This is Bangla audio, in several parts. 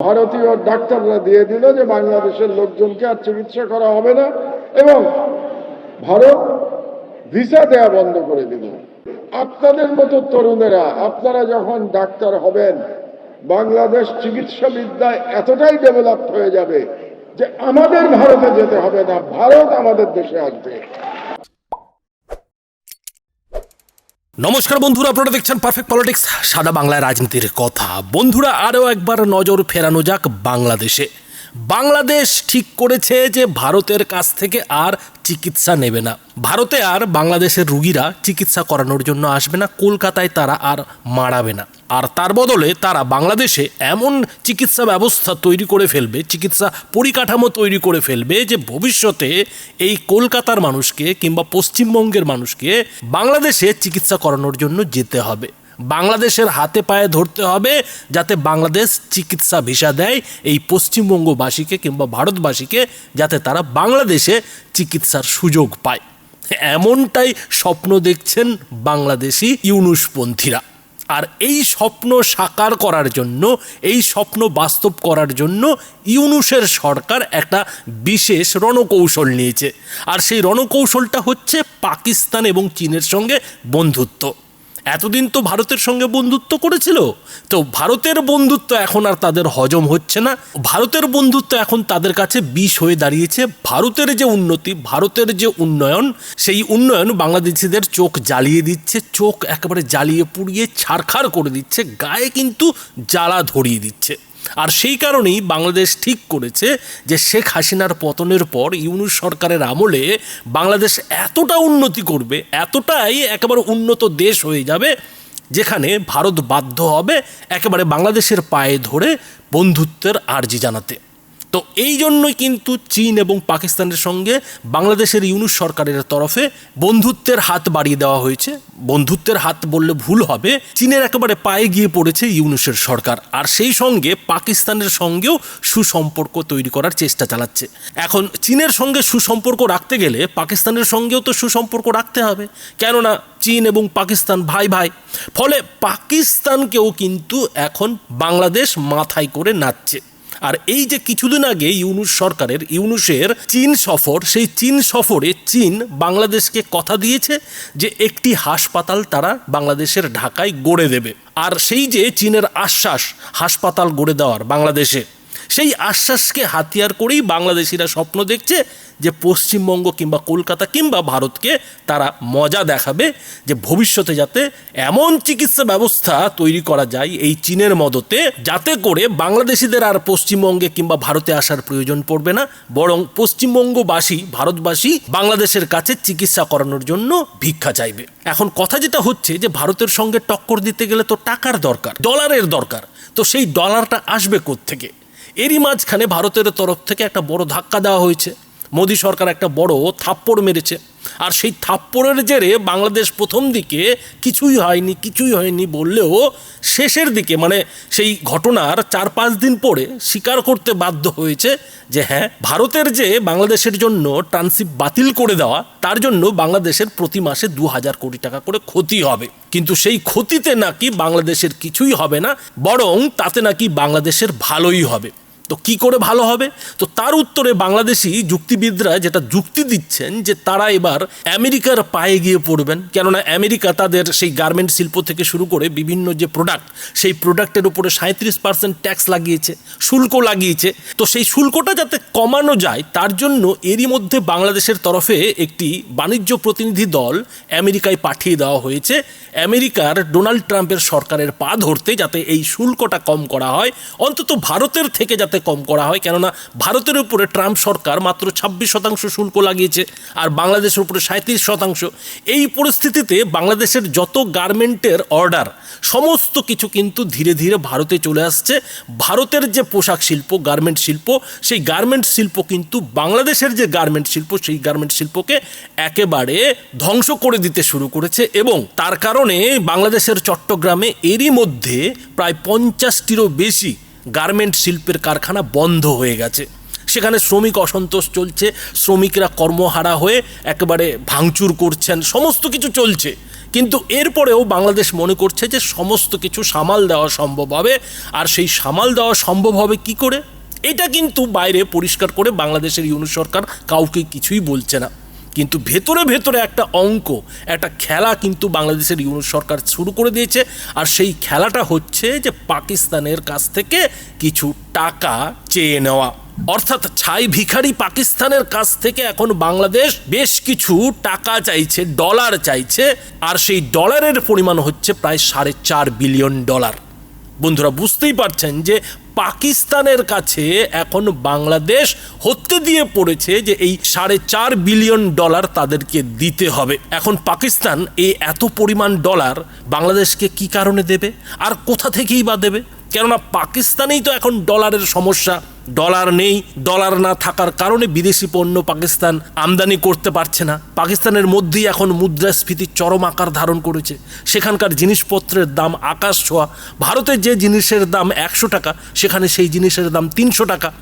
ভারতীয় ডাক্তাররা দিয়ে দিল যে বাংলাদেশের লোকজনকে আর চিকিৎসা করা হবে না এবং ভারত ভিসা দেয়া বন্ধ করে দিল। আপনাদের মতো তরুণেরা, আপনারা যখন ডাক্তার হবেন, বাংলাদেশ চিকিৎসা বিদ্যায় এতটাই ডেভেলপ হয়ে যাবে যে আমাদের ভারতে যেতে হবে না, ভারত আমাদের দেশে আসবে। নমস্কার বন্ধুরা, আপনারা দেখছেন পারফেক্ট পলিটিক্স সাদা বাংলায় রাজনীতির কথা। বন্ধুরা, আরও একবার নজর ফেরানো যাক বাংলাদেশে। বাংলাদেশ ঠিক করেছে যে ভারতের কাছ থেকে আর চিকিৎসা নেবে না। ভারতে আর বাংলাদেশের রুগীরা চিকিৎসা করানোর জন্য আসবে না, কলকাতায় তারা আর মারাবে না। আর তার বদলে তারা বাংলাদেশে এমন চিকিৎসা ব্যবস্থা তৈরি করে ফেলবে, চিকিৎসা পরিকাঠামো তৈরি করে ফেলবে যে ভবিষ্যতে এই কলকাতার মানুষকে কিংবা পশ্চিমবঙ্গের মানুষকে বাংলাদেশে চিকিৎসা করানোর জন্য যেতে হবে। বাংলাদেশের হাতে পায়ে ধরতে হবে যাতে বাংলাদেশ চিকিৎসা ভিসা দেয় এই পশ্চিমবঙ্গবাসীকে কিংবা ভারতবাসীকে যাতে তারা বাংলাদেশে চিকিৎসার সুযোগ পায়। এমনটাই স্বপ্ন দেখছেন বাংলাদেশি ইউনুসপন্থীরা। আর এই স্বপ্ন সাকার করার জন্য, এই স্বপ্ন বাস্তব করার জন্য ইউনুসের সরকার একটা বিশেষ রণকৌশল নিয়েছে। আর সেই রণকৌশলটা হচ্ছে পাকিস্তান এবং চীনের সঙ্গে বন্ধুত্ব। এতদিন তো ভারতের সঙ্গে বন্ধুত্ব করেছিল, তো ভারতের বন্ধুত্ব এখন আর তাদের হজম হচ্ছে না। ভারতের বন্ধুত্ব এখন তাদের কাছে বিষ হয়ে দাঁড়িয়েছে। ভারতের যে উন্নতি, ভারতের যে উন্নয়ন, সেই উন্নয়ন বাংলাদেশিদের চোখ জ্বালিয়ে দিচ্ছে, চোখ একেবারে জ্বালিয়ে পুড়িয়ে ছাড়খাড় করে দিচ্ছে, গায়ে কিন্তু জ্বালা ধরিয়ে দিচ্ছে। আর সেই কারণেই বাংলাদেশ ঠিক করেছে যে শেখ হাসিনার পতনের পর ইউনুস সরকারের আমলে বাংলাদেশ এতটা উন্নতি করবে, এতটাই একেবারে উন্নত দেশ হয়ে যাবে, যেখানে ভারত বাধ্য হবে একেবারে বাংলাদেশের পায়ে ধরে বন্ধুত্বের আর্জি জানাতে। তো এই জন্যই কিন্তু চীন এবং পাকিস্তানের সঙ্গে বাংলাদেশের ইউনুস সরকারের তরফে বন্ধুত্বের হাত বাড়িয়ে দেওয়া হয়েছে। বন্ধুত্বের হাত বললে ভুল হবে। চীনের একেবারে পায়ে গিয়ে পড়েছে ইউনুসের সরকার। আর সেই সঙ্গে পাকিস্তানের সঙ্গেও সুসম্পর্ক তৈরি করার চেষ্টা চালাচ্ছে। এখন চীনের সঙ্গে সুসম্পর্ক রাখতে গেলে পাকিস্তানের সঙ্গেও তো সুসম্পর্ক রাখতে হবে। কেননা চীন এবং পাকিস্তান ভাই ভাই। ফলে পাকিস্তানকেও কিন্তু এখন বাংলাদেশ মাথায় করে নাচছে। আর এই যে কিছুদিন আগে ইউনুস সরকারের, ইউনুসের চীন সফর, সেই চীন সফরে চীন বাংলাদেশকে কথা দিয়েছে যে একটি হাসপাতাল তারা বাংলাদেশের ঢাকায় গড়ে দেবে। আর সেই যে চীনের আশ্বাস, হাসপাতাল গড়ে দেওয়ার বাংলাদেশে সেই আশ্বাসকে হাতিয়ার করেই বাংলাদেশিরা স্বপ্ন দেখছে যে পশ্চিমবঙ্গ কিংবা কলকাতা কিংবা ভারতকে তারা মজা দেখাবে, যে ভবিষ্যতে যাতে এমন চিকিৎসা ব্যবস্থা তৈরি করা যায় এই চীনের মদতে, যাতে করে বাংলাদেশিদের আর পশ্চিমবঙ্গে কিংবা ভারতে আসার প্রয়োজন পড়বে না, বরং পশ্চিমবঙ্গবাসী, ভারতবাসী বাংলাদেশের কাছে চিকিৎসা করানোর জন্য ভিক্ষা চাইবে। এখন কথা যেটা হচ্ছে যে ভারতের সঙ্গে টক্কর দিতে গেলে তো টাকার দরকার, ডলারের দরকার, তো সেই ডলারটা আসবে থেকে এরই মাঝখানে ভারতের তরফ থেকে একটা বড় ধাক্কা দেওয়া হয়েছে। মোদী সরকার একটা বড় থাপ্পড় মেরেছে। আর সেই থাপ্পড়ের জেরে বাংলাদেশ প্রথম দিকে কিছুই হয়নি কিছুই হয়নি বললেও শেষের দিকে মানে সেই ঘটনার চার পাঁচ দিন পরে স্বীকার করতে বাধ্য হয়েছে যে হ্যাঁ ভারতের যে বাংলাদেশের জন্য ট্রানশিপ বাতিল করে দেওয়া, তার জন্য বাংলাদেশের প্রতি মাসে দু হাজার কোটি টাকা করে ক্ষতি হবে। কিন্তু সেই ক্ষতিতে নাকি বাংলাদেশের কিছুই হবে না, বরং তাতে নাকি বাংলাদেশের ভালোই হবে। তো কি করে ভালো হবে? তো তার উত্তরে বাংলাদেশি যুক্তিবিদরা যেটা যুক্তি দিচ্ছেন যে তারা এবার আমেরিকার পায়ে গিয়ে পড়বেন। কেননা আমেরিকা তাদের সেই গার্মেন্ট শিল্প থেকে শুরু করে বিভিন্ন যে প্রোডাক্ট সেই প্রোডাক্টের উপরে সাঁত্রিশ পার্সেন্ট ট্যাক্স লাগিয়েছে, শুল্ক লাগিয়েছে। তো সেই শুল্কটা যাতে কমানো যায়, তার জন্য এরই মধ্যে বাংলাদেশের তরফে একটি বাণিজ্য প্রতিনিধি দল আমেরিকায় পাঠিয়ে দেওয়া হয়েছে। আমেরিকার ডোনাল্ড ট্রাম্পের সরকারের পা ধরতে যাতে এই শুল্কটা কম করা হয়। অন্তত ভারতের থেকে যাতে কম করা হয়, কেননা ভারতের উপরে ট্রাম্প সরকার মাত্র ছাব্বিশ শতাংশ শুল্ক লাগিয়েছে আর বাংলাদেশের উপরে সাঁত্রিশ শতাংশ। এই পরিস্থিতিতে বাংলাদেশের যত গার্মেন্টের অর্ডার, সমস্ত কিছু কিন্তু ধীরে ধীরে ভারতে চলে আসছে। ভারতের যে পোশাক শিল্প, গার্মেন্ট শিল্প, সেই গার্মেন্ট শিল্প কিন্তু বাংলাদেশের যে গার্মেন্ট শিল্প, সেই গার্মেন্ট শিল্পকে একেবারে ধ্বংস করে দিতে শুরু করেছে এবং তার কারণে বাংলাদেশের চট্টগ্রামে এরই মধ্যে প্রায় পঞ্চাশটিরও বেশি গার্মেন্ট শিল্পের কারখানা বন্ধ হয়ে গেছে। সেখানে শ্রমিক অসন্তোষ চলছে, শ্রমিকরা কর্মহারা হয়ে একেবারে ভাঙচুর করছেন, সমস্ত কিছু চলছে। কিন্তু এরপরেও বাংলাদেশ মনে করছে যে সমস্ত কিছু সামাল দেওয়া সম্ভব হবে। আর সেই সামাল দেওয়া সম্ভব হবে কি করে? এটা কিন্তু বাইরে পরিষ্কার করে বাংলাদেশের ইউনিট সরকার কাউকে কিছুই বলছে না। কিন্তু ভেতরে ভেতরে একটা অঙ্ক, একটা খেলা কিন্তু বাংলাদেশের ইউনিট সরকার শুরু করে দিয়েছে। আর সেই খেলাটা হচ্ছে যে পাকিস্তানের কাছ থেকে কিছু টাকা চেয়ে নেওয়া। অর্থাৎ ছাই ভিখারি পাকিস্তানের কাছ থেকে এখন বাংলাদেশ বেশ কিছু টাকা চাইছে, ডলার চাইছে। আর সেই ডলারের পরিমাণ হচ্ছে প্রায় সাড়ে চার বিলিয়ন ডলার। বন্ধুরা, বুঝতেই পারছেন যে পাকিস্তানের কাছে এখন বাংলাদেশ হতে দিয়ে পড়েছে যে এই সাড়ে চার বিলিয়ন ডলার তাদেরকে দিতে হবে। এখন পাকিস্তান এই এত পরিমাণ ডলার বাংলাদেশকে কি কারণে দেবে? আর কোথা থেকেই বা দেবে? কেননা পাকিস্তানেই তো এখন ডলারের সমস্যা। ডলার নেই, ডলার না থাকার কারণে বিদেশি পণ্য পাকিস্তান আমদানি করতে পারছে না। পাকিস্তানের মধ্যেই এখন মুদ্রাস্ফীতি চরম আকার ধারণ করেছে। সেখানকার জিনিসপত্রের দাম আকাশ ছোঁয়া। ভারতে যে জিনিসের দাম একশো টাকা, সেখানে সেই জিনিসের দাম তিনশো টাকা।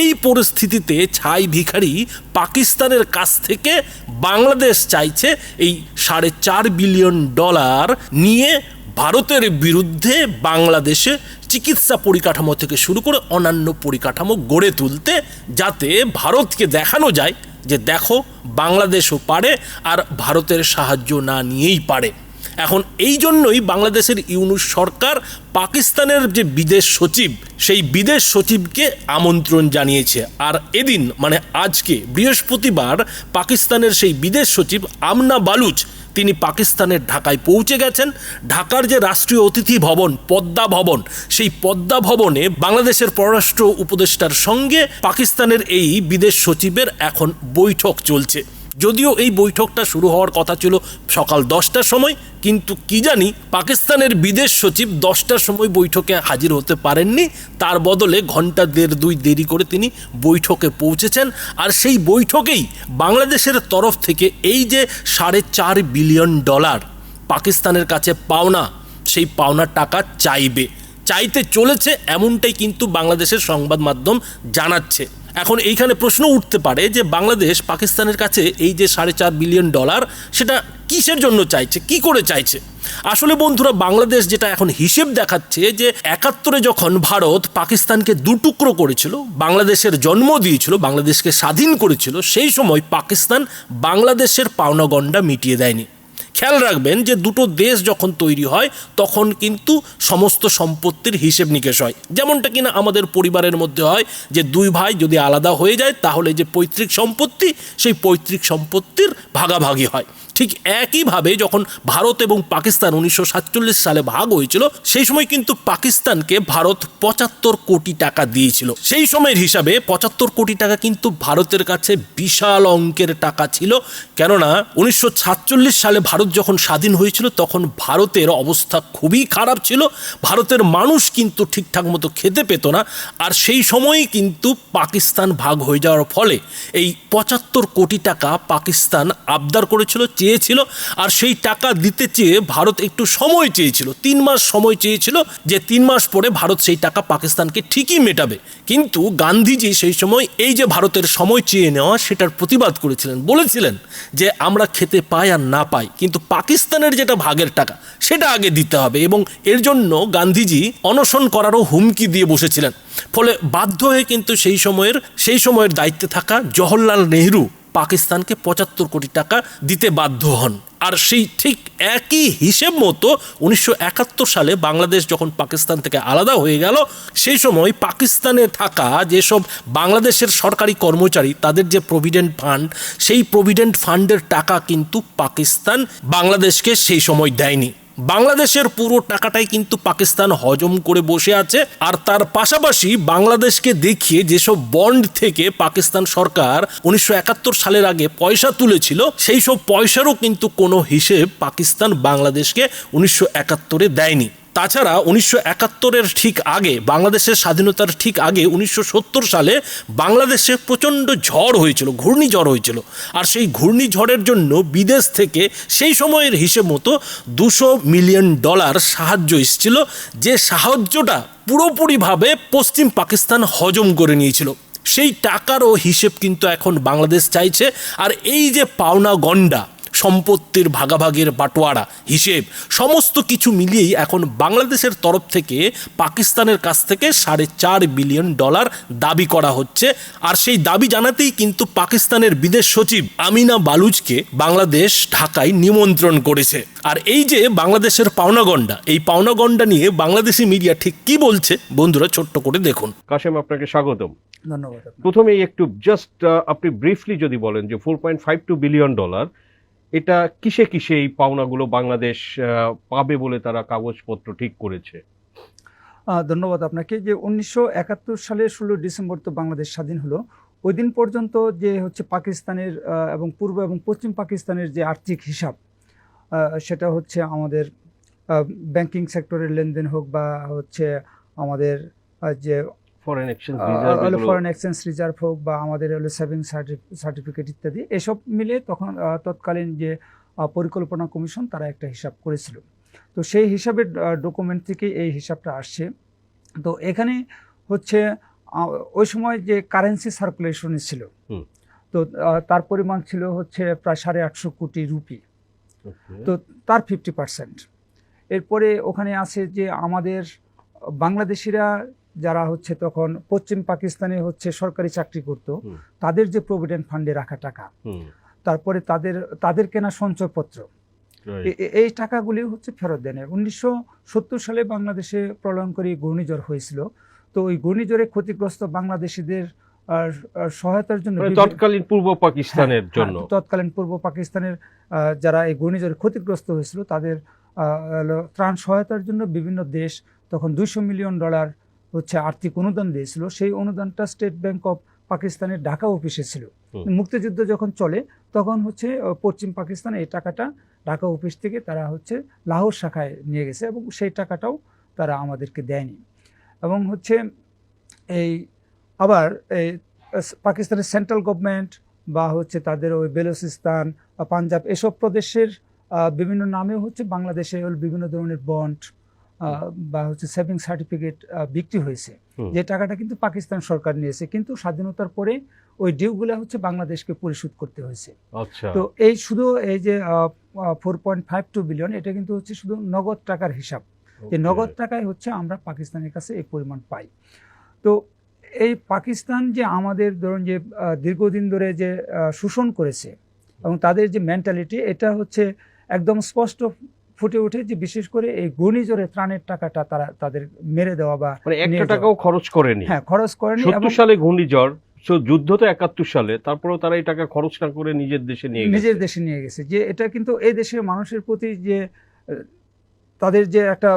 এই পরিস্থিতিতে ছাই ভিখারি পাকিস্তানের কাছ থেকে বাংলাদেশ চাইছে এই সাড়ে চার বিলিয়ন ডলার নিয়ে ভারতের বিরুদ্ধে বাংলাদেশে চিকিৎসা পরিকাঠামো থেকে শুরু করে অন্যান্য পরিকাঠামো গড়ে তুলতে যাতে ভারতকে দেখানো যায় যে দেখো বাংলাদেশও পারে আর ভারতের সাহায্য না নিয়েই পারে। এখন এই জন্যই বাংলাদেশের ইউনুস সরকার পাকিস্তানের যে বিদেশ সচিব, সেই বিদেশ সচিবকে আমন্ত্রণ জানিয়েছে। আর এদিন মানে আজকে বৃহস্পতিবার, পাকিস্তানের সেই বিদেশ সচিব আমনা বালুচ তিনি পাকিস্তানের ঢাকায় পৌঁছে গেছেন। ঢাকার যে রাষ্ট্রীয় অতিথি ভবন, পদ্মা ভবন, সেই পদ্মা ভবনে বাংলাদেশের পররাষ্ট্র উপদেষ্টার সঙ্গে পাকিস্তানের এই বিদেশ সচিবের এখন বৈঠক চলছে। যদিও এই বৈঠকটা শুরু হওয়ার কথা ছিল সকাল দশটার সময়, কিন্তু কি জানি পাকিস্তানের বিদেশ সচিব দশটার সময় বৈঠকে হাজির হতে পারেননি। তার বদলে ঘণ্টা দেড় দুই দেরি করে তিনি বৈঠকে পৌঁছেছেন। আর সেই বৈঠকেই বাংলাদেশের তরফ থেকে এই যে সাড়ে চার বিলিয়ন ডলার পাকিস্তানের কাছে পাওনা, সেই পাওনার টাকা চাইবে। চাইতে চলেছে এমনটাই কিন্তু বাংলাদেশের সংবাদ মাধ্যম জানাচ্ছে। এখন এইখানে প্রশ্ন উঠতে পারে যে বাংলাদেশ পাকিস্তানের কাছে এই যে সাড়ে চার বিলিয়ন ডলার, সেটা কিসের জন্য চাইছে? কি করে চাইছে? আসলে বন্ধুরা, বাংলাদেশ যেটা এখন হিসেব দেখাচ্ছে যে একাত্তরে যখন ভারত পাকিস্তানকে দুটুকরো করেছিল, বাংলাদেশের জন্ম দিয়েছিল, বাংলাদেশকে স্বাধীন করেছিল, সেই সময় পাকিস্তান বাংলাদেশের পাওনা গণ্ডা মিটিয়ে দেয়নি। খেয়াল রাখবেন যে দুটো দেশ যখন তৈরি হয়, তখন কিন্তু সমস্ত সম্পত্তির হিসেব নিকেশ হয়। যেমনটা কিনা আমাদের পরিবারের মধ্যে হয় যে দুই ভাই যদি আলাদা হয়ে যায়, তাহলে যে পৈতৃক সম্পত্তি, সেই পৈতৃক সম্পত্তির ভাগাভাগি হয়। ঠিক একইভাবে যখন ভারত এবং পাকিস্তান উনিশশো সাতচল্লিশ সালে ভাগ হয়েছিল, সেই সময় কিন্তু পাকিস্তানকে ভারত পঁচাত্তর কোটি টাকা দিয়েছিল। সেই সময়ের হিসাবে পঁচাত্তর কোটি টাকা কিন্তু ভারতের কাছে বিশাল অঙ্কের টাকা ছিল। কেননা, উনিশশো সাতচল্লিশ সালে ভারত যখন স্বাধীন হয়েছিল, তখন ভারতের অবস্থা খুবই খারাপ ছিল। ভারতের মানুষ কিন্তু ঠিকঠাক মতো খেতে পেত না। আর সেই সময়ই কিন্তু পাকিস্তান ভাগ হয়ে যাওয়ার ফলে এই পঁচাত্তর কোটি টাকা পাকিস্তান আবদার করেছিল চেয়েছিল আর সেই টাকা দিতে চেয়ে ভারত একটু সময় চেয়েছিল, তিন মাস সময় চেয়েছিল যে তিন মাস পরে ভারত সেই টাকা পাকিস্তানকে ঠিকই মেটাবে। কিন্তু গান্ধীজি সেই সময় এই যে ভারতের সময় চেয়ে নেওয়া সেটার প্রতিবাদ করেছিলেন, বলেছিলেন যে আমরা খেতে পাই আর না পাই, কিন্তু পাকিস্তানের যেটা ভাগের টাকা সেটা আগে দিতে হবে এবং এর জন্য গান্ধীজি অনশন করারও হুমকি দিয়ে বসেছিলেন। ফলে বাধ্য হয়ে কিন্তু সেই সময়ের সেই সময়ের দায়িত্বে থাকা জওহরলাল নেহরু পাকিস্তানকে পঁচাত্তর কোটি টাকা দিতে বাধ্য হন। আর সেই ঠিক একই হিসেব মতো উনিশশো একাত্তর সালে বাংলাদেশ যখন পাকিস্তান থেকে আলাদা হয়ে গেল, সেই সময় পাকিস্তানে থাকা যেসব বাংলাদেশের সরকারি কর্মচারী, তাদের যে প্রভিডেন্ট ফান্ড সেই প্রভিডেন্ট ফান্ডের টাকা কিন্তু পাকিস্তান বাংলাদেশকে সেই সময় দেয়নি। বাংলাদেশের পুরো টাকাটাই কিন্তু পাকিস্তান হজম করে বসে আছে, আর তার পাশাপাশি বাংলাদেশকে দেখিয়ে যেসব বন্ড থেকে পাকিস্তান সরকার উনিশশো একাত্তর সালের আগে পয়সা তুলেছিল, সেই সব পয়সারও কিন্তু কোনো হিসেব পাকিস্তান বাংলাদেশকে উনিশশো একাত্তরে দেয়নি। তাছাড়া উনিশশো একাত্তরের ঠিক আগে, বাংলাদেশের স্বাধীনতার ঠিক আগে, উনিশশো সত্তর সালে বাংলাদেশে প্রচণ্ড ঝড় হয়েছিল, ঘূর্ণিঝড় হয়েছিল। আর সেই ঘূর্ণিঝড়ের জন্য বিদেশ থেকে সেই সময়ের হিসেব মতো দুশো মিলিয়ন ডলার সাহায্য এসেছিল, যে সাহায্যটা পুরোপুরিভাবে পশ্চিম পাকিস্তান হজম করে নিয়েছিল। সেই টাকারও হিসেব কিন্তু এখন বাংলাদেশ চাইছে। আর এই যে পাওনা গন্ডা সম্পত্তির ভাগাভাগির বাটোয়ারা হিসেব সমস্ত কিছু মিলিয়েই এখন বাংলাদেশের তরফ থেকে পাকিস্তানের কাছ থেকে সাড়ে চার বিলিয়ন ডলার দাবি করা হচ্ছে। আর সেই দাবি জানাতেই কিন্তু পাকিস্তানের বিদেশ সচিব আমিনা বালুচকে বাংলাদেশ ঢাকায় নিমন্ত্রণ করেছে। আর এই যে বাংলাদেশের পাওনাগণ্ডা এই পাওনাগণ্ডা নিয়ে বাংলাদেশি মিডিয়া ঠিক কি বলছে বন্ধুরা ছোট্ট করে দেখুন। কাশেম আপনাকে স্বাগতম। ধন্যবাদ আপনাকে। প্রথমেই একটু জাস্ট আপনি ব্রিফলি যদি বলেন যে four point five two billion dollar এটা কিসে কিসে এই পাওনাগুলো বাংলাদেশ পাবে বলে তারা কাগজপত্র ঠিক করেছে? ধন্যবাদ আপনাকে। যে উনিশশো একাত্তর সালের ষোলো ডিসেম্বর তো বাংলাদেশ স্বাধীন হলো। ওই দিন পর্যন্ত যে হচ্ছে পাকিস্তানের এবং পূর্ব এবং পশ্চিম পাকিস্তানের যে আর্থিক হিসাব সেটা হচ্ছে আমাদের ব্যাংকিং সেক্টরের লেনদেন হোক বা হচ্ছে আমাদের যে foreign exchange foreign exchange reserve হোক বা আমাদের হলো সেভিং সার্টিফিকেট ইত্যাদি এসব মিলে তখন তৎকালীন যে পরিকল্পনা কমিশন তারা একটা হিসাব করেছিল। তো সেই হিসাবের ডকুমেন্ট থেকে এই হিসাবটা আসছে। তো এখানে হচ্ছে ওই সময় যে কারেন্সি সার্কুলেশন ছিল তো তার পরিমাণ ছিল হচ্ছে প্রায় সাড়ে আটশো কোটি রুপি। তো তার ফিফটি পার্সেন্ট এরপরে ওখানে আছে যে আমাদের বাংলাদেশিরা যারা হচ্ছে তখন পশ্চিম পাকিস্তানে হচ্ছে সরকারি চাকরি করত তাদের যে প্রভিডেন্ট ফান্ডে রাখা টাকা তারপরে তাদের তাদের কেনা সঞ্চয়পত্র এই টাকাগুলি হচ্ছে ফেরত দেন উনিশশো সত্তর সালে বাংলাদেশে প্রলয়ঙ্করী ঘূর্ণিঝড় হয়েছিল। তো ওই ঘূর্ণিঝড়ে ক্ষতিগ্রস্ত বাংলাদেশিদের আর, আর সহায়তার জন্য তৎকালীন পূর্ব পাকিস্তানের হ্যাঁ, জন্য। হ্যাঁ, তৎকালীন পূর্ব পাকিস্তানের যারা এই ঘূর্ণিঝড়ে ক্ষতিগ্রস্ত হয়েছিল তাদের আহ, ত্রাণ সহায়তার জন্য বিভিন্ন দেশ তখন দুইশো মিলিয়ন ডলার হচ্ছে আর্থিক অনুদান দিয়েছিল সেই অনুদানটা স্টেট ব্যাংক অফ পাকিস্তানের ঢাকা অফিসে ছিল। মুক্তিযুদ্ধ যখন চলে তখন হচ্ছে পশ্চিম পাকিস্তান এই টাকাটা ঢাকা অফিস থেকে তারা হচ্ছে লাহোর শাখায় নিয়ে গেছে এবং সেই টাকাটাও তারা আমাদেরকে দেয়নি। এবং হচ্ছে এই আবার এই পাকিস্তানের সেন্ট্রাল গভর্নমেন্ট বা হচ্ছে তাদের ওই বেলুচিস্তান বা পাঞ্জাব এসব প্রদেশের বিভিন্ন নামেও হচ্ছে বাংলাদেশে বিভিন্ন ধরনের বন্ড বা হচ্ছে সেভিং সার্টিফিকেট বিক্রি হয়েছে। যে টাকাটা কিন্তু পাকিস্তান সরকার নিয়েছে কিন্তু স্বাধীনতার পরে ওই ডিউগুলা হচ্ছে বাংলাদেশকে পরিশোধ করতে হয়েছে। আচ্ছা। তো এই শুধু এই যে four point five two billion এটা কিন্তু হচ্ছে শুধু নগদ টাকার হিসাব। যে নগদ টাকায় হচ্ছে আমরা পাকিস্তানের কাছে এই পরিমাণ পাই। তো এই পাকিস্তান যে আমাদের ধরুন যে দীর্ঘদিন ধরে যে শোষণ করেছে এবং তাদের যে মেন্টালিটি এটা হচ্ছে একদম স্পষ্ট ফুটে ওঠে যে বিশেষ করে এই ঘূর্ণিঝড়ে ত্রাণের টাকাটা তারা তাদের মেরে দেওয়া বা মানে একটা টাকাও খরচ করেনি। হ্যাঁ খরচ করেনি সত্তর সালে ঘূর্ণিঝড় যুদ্ধ তো একাত্তর সালে তারপরেও তারা এই টাকা খরচ না করে নিজের দেশে নিয়ে নিজের দেশে নিয়ে গেছে। যে এটা কিন্তু এই দেশের মানুষের প্রতি যে তাদের যে একটা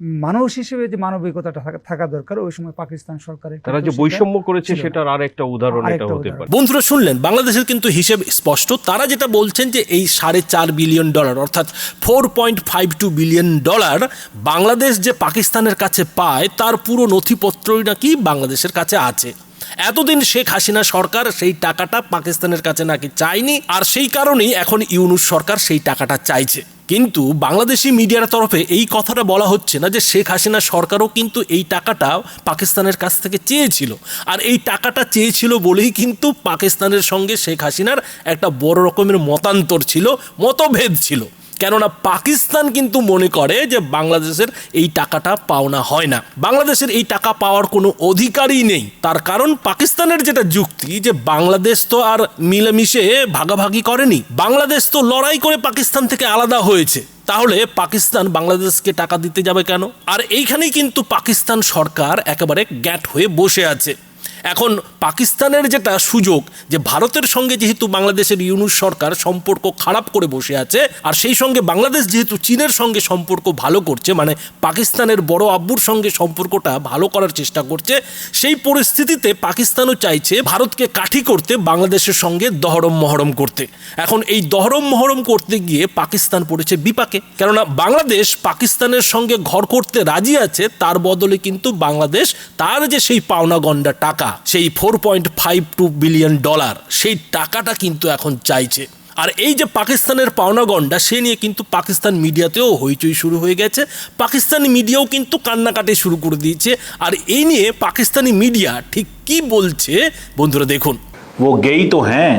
মানুষ হিসেবে যে মানবিকতাটা থাকা- দরকার ওই সময় পাকিস্তান সরকারের তারা যে বৈষম্য করেছে সেটার আর একটা উদাহরণ এটা আরেকটা হতে উদাহরণ। পারে। বন্ধুরা শুনলেন বাংলাদেশের কিন্তু হিসেব স্পষ্ট। তারা যেটা বলছেন যে এই সাড়ে চার বিলিয়ন ডলার অর্থাৎ four point five two billion dollar Bangladesh যে পাকিস্তানের কাছে পায় তার পুরো নথিপত্রই নাকি বাংলাদেশের কাছে আছে। এতদিন শেখ হাসিনা সরকার সেই টাকাটা পাকিস্তানের কাছে নাকি চায়নি আর সেই কারণেই এখন ইউনুস সরকার সেই টাকাটা চাইছে। কিন্তু বাংলাদেশি মিডিয়ার তরফে এই কথাটা বলা হচ্ছে না যে শেখ হাসিনা সরকারও কিন্তু এই টাকাটা পাকিস্তানের কাছ থেকে চেয়েছিল। আর এই টাকাটা চেয়েছিল বলেই কিন্তু পাকিস্তানের সঙ্গে শেখ হাসিনার একটা বড় রকমের মতান্তর ছিল, মতভেদ ছিল। কেননা পাকিস্তান কিন্তু মনে করে যে বাংলাদেশের এই টাকাটা পাওনা হয় না। বাংলাদেশের এই টাকা পাওয়ার কোনো অধিকারই নেই। তার কারণ পাকিস্তানের যেটা যুক্তি যে বাংলাদেশ তো আর মিলেমিশে ভাগাভাগি করেনি। বাংলাদেশ তো লড়াই করে পাকিস্তান থেকে আলাদা হয়েছে। তাহলে পাকিস্তান বাংলাদেশকে টাকা দিতে যাবে কেন? আর এইখানেই কিন্তু পাকিস্তান সরকার একেবারে গ্যাট হয়ে বসে আছে। এখন পাকিস্তানের যেটা সুযোগ যে ভারতের সঙ্গে যেহেতু বাংলাদেশের ইউনুস সরকার সম্পর্ক খারাপ করে বসে আছে, আর সেই সঙ্গে বাংলাদেশ যেহেতু চীনের সঙ্গে সম্পর্ক ভালো করছে মানে পাকিস্তানের বড় আব্বুর সঙ্গে সম্পর্কটা ভালো করার চেষ্টা করছে, সেই পরিস্থিতিতে পাকিস্তানও চাইছে ভারতকে কাঠি করতে বাংলাদেশের সঙ্গে দহরম মহরম করতে। এখন এই দহরম মহরম করতে গিয়ে পাকিস্তান পড়েছে বিপাকে, কেননা বাংলাদেশ পাকিস্তানের সঙ্গে ঘর করতে রাজি আছে, তার বদলে কিন্তু বাংলাদেশ তার যে সেই পাওনা গন্ডা টাকা সেই four point five two billion dollar সেই টাকাটা কিন্তু এখন চাইছে আর এই যে পাকিস্তানের পাওনা গন্ডা সে নিয়ে কিন্তু পাকিস্তান মিডিয়াতেও হইচই শুরু হয়ে গেছে পাকিস্তানি মিডিয়াও কিন্তু কান্নাকাটি শুরু করে দিয়েছে আর এই নিয়ে পাকিস্তানি মিডিয়া ঠিক কি বলছে বন্ধুরা দেখুন वो गई तो हैं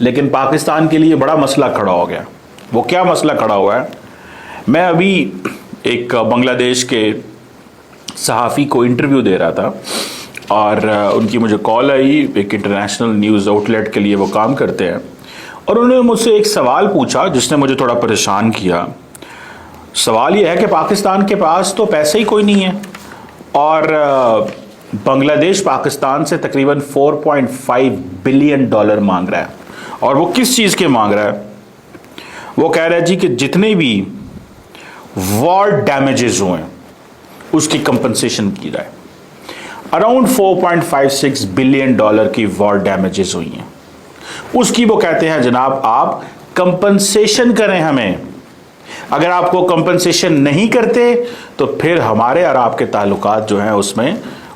लेकिन पाकिस्तान के लिए बड़ा मसला खड़ा हो गया वो क्या मसला खड़ा हुआ है मैं अभी एक बांग्लादेश के सहाफ़ी को इंटरव्यू दे रहा था اور ان کی مجھے کال آئی ایک انٹرنیشنل نیوز آؤٹ لیٹ کے لیے وہ کام کرتے ہیں اور انہوں نے مجھ سے ایک سوال پوچھا جس نے مجھے تھوڑا پریشان کیا۔ سوال یہ ہے کہ پاکستان کے پاس تو پیسے ہی کوئی نہیں ہے اور بنگلہ دیش پاکستان سے تقریباً 4.5 بلین ڈالر مانگ رہا ہے اور وہ کس چیز کے مانگ رہا ہے؟ وہ کہہ رہا ہے جی کہ جتنے بھی وار ڈیمیجز ہوئے، اس کی کمپنسیشن کی جائے अराउंड 4.56 बिलियन डॉलर की वॉर डैमेजेस हुई हैं उसकी वो कहते हैं जनाब आप कंपनसेशन करें हमें अगर आपको कंपनसेशन नहीं करते तो फिर हमारे और आपके ताल्लुकात जो हैं उसमें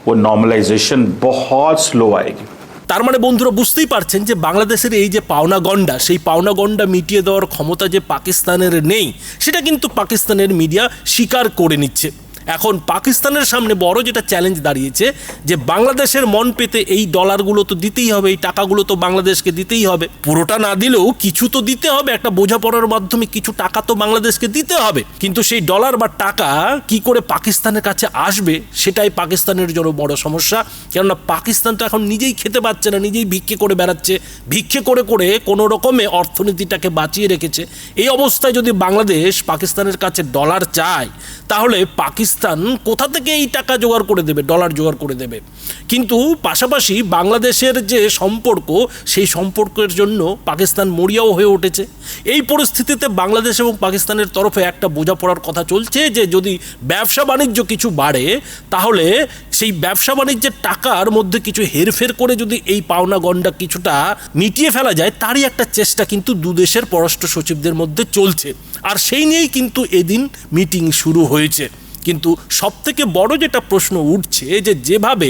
वो नॉर्मलाइजेशन बहुत स्लो आएगी তার মানে বন্ধুরা বুঝতেই পারছেন যে বাংলাদেশের এই যে পাওনা গন্ডা সেই পাওনা গন্ডা মিটিয়ে দেওয়ার ক্ষমতা যে পাকিস্তানের নেই সেটা কিন্তু পাকিস্তানের মিডিয়া স্বীকার করে নিচ্ছে এখন পাকিস্তানের সামনে বড় যেটা চ্যালেঞ্জ দাঁড়িয়েছে, যে বাংলাদেশের মন পেতে এই ডলারগুলো তো দিতেই হবে, এই টাকাগুলো তো বাংলাদেশকে দিতেই হবে। পুরোটা না দিলেও কিছু তো দিতে হবে, একটা বোঝাপড়ার মাধ্যমে কিছু টাকা তো বাংলাদেশকে দিতে হবে। কিন্তু সেই ডলার বা টাকা কি করে পাকিস্তানের কাছে আসবে, সেটাই পাকিস্তানের জন্য বড় সমস্যা। কেননা পাকিস্তান তো এখন নিজেই খেতে পাচ্ছে না, নিজেই ভিক্ষে করে বেড়াচ্ছে। ভিক্ষে করে করে কোনো রকমে অর্থনীতিটাকে বাঁচিয়ে রেখেছে। এই অবস্থায় যদি বাংলাদেশ পাকিস্তানের কাছে ডলার চায়, তাহলে পাকিস্তান কোথা থেকে এই টাকা জোগাড় করে দেবে, ডলার জোগাড় করে দেবে? কিন্তু পাশাপাশি বাংলাদেশের যে সম্পর্ক, সেই সম্পর্কের জন্য পাকিস্তান মরিয়াও হয়ে উঠেছে। এই পরিস্থিতিতে বাংলাদেশ এবং পাকিস্তানের তরফে একটা বোঝাপড়ার কথা চলছে যে, যদি ব্যবসা বাণিজ্য কিছু বাড়ে, তাহলে সেই ব্যবসা বাণিজ্যের টাকার মধ্যে কিছু হেরফের করে যদি এই পাওনা গন্ডা কিছুটা মিটিয়ে ফেলা যায়, তারই একটা চেষ্টা কিন্তু দু দেশের পররাষ্ট্র সচিবদের মধ্যে চলছে। আর সেই নিয়েই কিন্তু এদিন মিটিং শুরু হয়েছে। কিন্তু সবথেকে বড় যেটা প্রশ্ন উঠছে, যে যেভাবে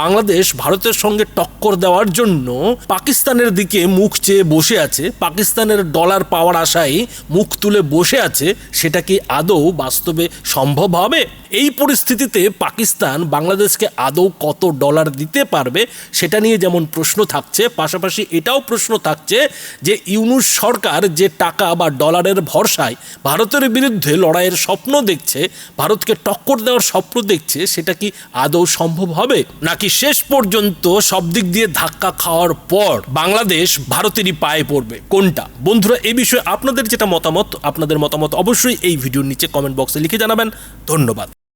বাংলাদেশ ভারতের সঙ্গে টক্কর দেওয়ার জন্য পাকিস্তানের দিকে মুখ চেয়ে বসে আছে, পাকিস্তানের ডলার পাওয়ার আশায় মুখ তুলে বসে আছে, সেটা কি আদৌ বাস্তবে সম্ভব হবে? এই পরিস্থিতিতে পাকিস্তান বাংলাদেশকে আদৌ কত ডলার দিতে পারবে, সেটা নিয়ে যেমন প্রশ্ন থাকছে, পাশাপাশি এটাও প্রশ্ন থাকছে যে ইউনুস সরকার যে টাকা বা ডলারের ভরসায় ভারতের বিরুদ্ধে লড়াইয়ের স্বপ্ন দেখছে ভারতকে টক্কর দেওয়ার স্বপ্ন দেখছে, সেটা কি আদৌ সম্ভব হবে? নাকি শেষ পর্যন্ত সব দিক দিয়ে ধাক্কা খাওয়ার পর বাংলাদেশ ভারতেরই পায়ে পড়বে? কোনটা? বন্ধুরা, এ বিষয়ে আপনাদের যেটা মতামত, আপনাদের মতামত অবশ্যই এই ভিডিওর নিচে কমেন্ট বক্সে লিখে জানাবেন। ধন্যবাদ।